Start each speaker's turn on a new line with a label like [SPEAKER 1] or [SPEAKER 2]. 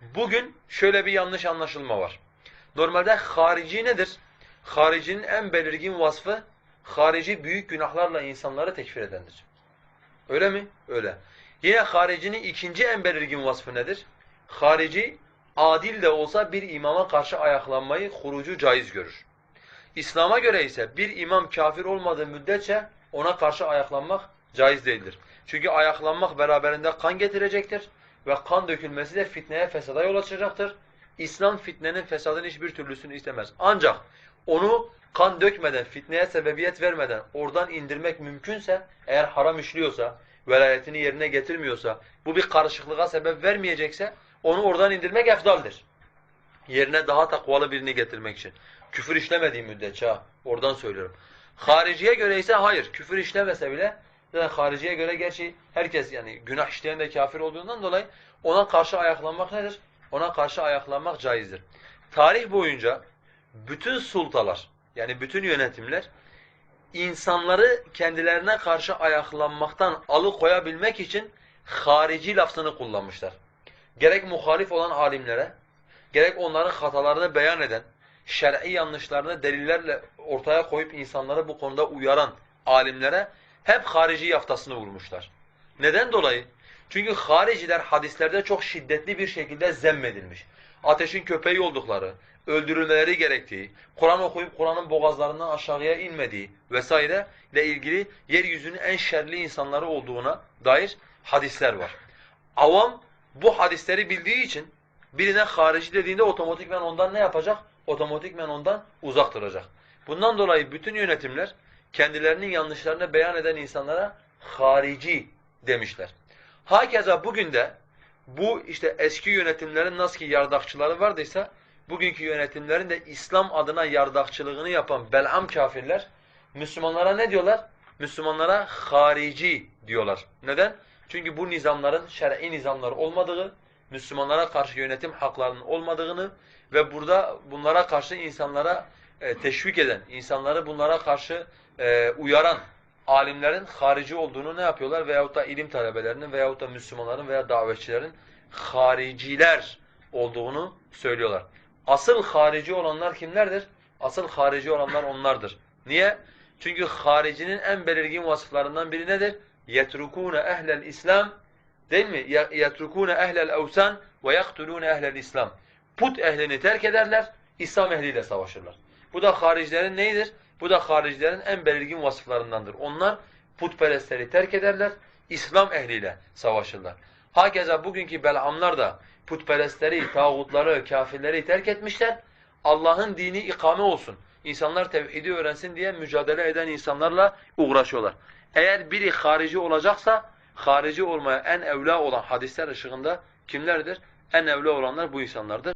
[SPEAKER 1] Bugün şöyle bir yanlış anlaşılma var. Normalde harici nedir? Haricinin en belirgin vasfı, harici büyük günahlarla insanları tekfir edendir. Öyle mi? Öyle. Yine haricinin ikinci en belirgin vasfı nedir? Harici, adil de olsa bir imama karşı ayaklanmayı, hurucu caiz görür. İslam'a göre ise bir imam kafir olmadığı müddetçe ona karşı ayaklanmak caiz değildir. Çünkü ayaklanmak beraberinde kan getirecektir ve kan dökülmesi de fitneye, fesada yol açacaktır. İslam fitnenin, fesadın hiçbir türlüsünü istemez. Ancak onu kan dökmeden, fitneye sebebiyet vermeden oradan indirmek mümkünse, eğer haram işliyorsa, velayetini yerine getirmiyorsa, bu bir karışıklığa sebep vermeyecekse, onu oradan indirmek efdaldir. Yerine daha takvalı birini getirmek için. Küfür işlemediği müddetçe oradan söylüyorum. Hariciye göre ise hayır, küfür işlemese bile, zaten hariciye göre gerçi herkes yani günah işleyen de kafir olduğundan dolayı ona karşı ayaklanmak nedir? Ona karşı ayaklanmak caizdir. Tarih boyunca bütün sultalar, yani bütün yönetimler, insanları kendilerine karşı ayaklanmaktan alıkoyabilmek için harici lafzını kullanmışlar. Gerek muhalif olan alimlere, gerek onların hatalarını beyan eden, şer'i yanlışlarını delillerle ortaya koyup insanları bu konuda uyaran alimlere hep harici yaftasını vurmuşlar. Neden dolayı? Çünkü hariciler hadislerde çok şiddetli bir şekilde zemmedilmiş. Ateşin köpeği oldukları, öldürülmeleri gerektiği, Kur'an okuyup Kur'an'ın boğazlarından aşağıya inmediği vesaire ile ilgili yeryüzünün en şerli insanları olduğuna dair hadisler var. Avam bu hadisleri bildiği için birine harici dediğinde otomatikmen ondan ne yapacak? Otomatikmen ondan uzak duracak. Bundan dolayı bütün yönetimler kendilerinin yanlışlarını beyan eden insanlara harici demişler. Hakeza bugün de bu işte eski yönetimlerin nasıl ki yardakçıları vardıysa bugünkü yönetimlerin de İslam adına yardakçılığını yapan Bel'am kafirler Müslümanlara ne diyorlar? Müslümanlara harici diyorlar. Neden? Çünkü bu nizamların şer'i nizamlar olmadığı, Müslümanlara karşı yönetim haklarının olmadığını ve burada bunlara karşı insanlara teşvik eden, insanları bunlara karşı e, uyaran alimlerin harici olduğunu ne yapıyorlar? Veyahut da ilim talebelerinin veyahut da Müslümanların veya davetçilerin hariciler olduğunu söylüyorlar. Asıl harici olanlar kimlerdir? Asıl harici olanlar onlardır. Niye? Çünkü haricinin en belirgin vasıflarından biri nedir? يَتْرُكُونَ اَهْلَ الْاِسْلَامِ Değil mi? يَتْرُكُونَ اَهْلَ الْاَوْسَانِ وَيَقْتُلُونَ اَهْلَ الْاِسْلَامِ Put ehlini terk ederler, İslam ehliyle savaşırlar. Bu da haricilerin neyidir? Bu da haricilerin en belirgin vasıflarındandır. Onlar putperestleri terk ederler, İslam ehliyle savaşırlar. Hakeza bugünkü belamlar da putperestleri, tağutları, kafirleri terk etmişler. Allah'ın dini ikame olsun, insanlar tevhidi öğrensin diye mücadele eden insanlarla uğraşıyorlar. Eğer biri harici olacaksa, harici olmaya en evla olan hadisler ışığında kimlerdir? En evla olanlar bu insanlardır.